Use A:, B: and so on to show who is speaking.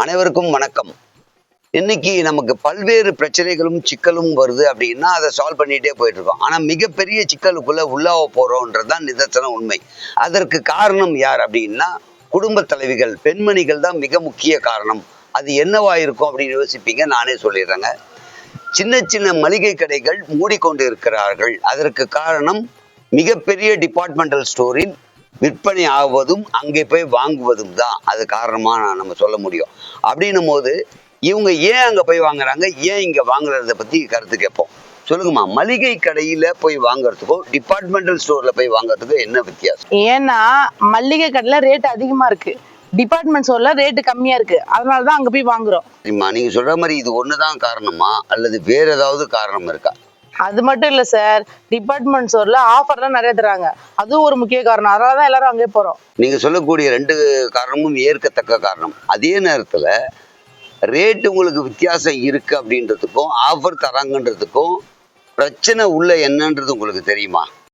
A: அனைவருக்கும் வணக்கம். இன்னைக்கு நமக்கு பல்வேறு பிரச்சனைகளும் சிக்கலும் வருது அப்படின்னா அதை சால்வ் பண்ணிகிட்டே போயிட்டு இருக்கோம். ஆனால் மிகப்பெரிய சிக்கலுக்குள்ளே உள்ளாவ போகிறோன்றது தான் நிதர்சன உண்மை. அதற்கு காரணம் யார் அப்படின்னா குடும்ப தலைவிகள் பெண்மணிகள் தான் மிக முக்கிய காரணம். அது என்னவா இருக்கும் அப்படின்னு யோசிப்பீங்க நானே சொல்லிடுறேங்க. சின்ன சின்ன மளிகை கடைகள் மூடிக்கொண்டு இருக்கிறார்கள். அதற்கு காரணம் மிகப்பெரிய டிபார்ட்மெண்டல் ஸ்டோரில் விற்பனை ஆவதும் அங்கே போய் வாங்குவதும் தான். அது காரணமாக நம்ம சொல்ல முடியும். அப்படின்னும் போது இவங்க ஏன் அங்கே போய் வாங்குறாங்க? ஏன் இங்கே வாங்குறத பற்றி கருத்து கேட்போம். சொல்லுங்கம்மா மளிகை கடையில் போய் வாங்குறதுக்கும் டிபார்ட்மெண்டல் ஸ்டோரில் போய் வாங்குறதுக்கும் என்ன வித்தியாசம்?
B: ஏன்னா மல்லிகை கடையில ரேட் அதிகமா இருக்கு. டிபார்ட்மெண்ட் ஸ்டோர்ல ரேட் கம்மியா இருக்கு. அதனால தான் அங்க போய் வாங்குறோம்.
A: சரிம்மா நீங்கள் சொல்கிற மாதிரி இது ஒன்று தான் காரணமா? அல்லது வேற ஏதாவது காரணம் இருக்கா?
B: அது மட்டும் இல்லை சார் டிபார்ட்மெண்ட் ஸ்டோரில் ஆஃபர்லாம் நிறைய தராங்க அதுவும் ஒரு முக்கிய காரணம். அதனால தான் எல்லாரும் அங்கே போகிறோம்
A: நீங்கள் சொல்லக்கூடிய ரெண்டு காரணமும் ஏற்கத்தக்க காரணம். அதே நேரத்தில் ரேட்டு உங்களுக்கு வித்தியாசம் இருக்கு அப்படின்றதுக்கும் ஆஃபர் தராங்கன்றதுக்கும் பிரச்சனை உள்ள என்னன்றது உங்களுக்கு தெரியுமா?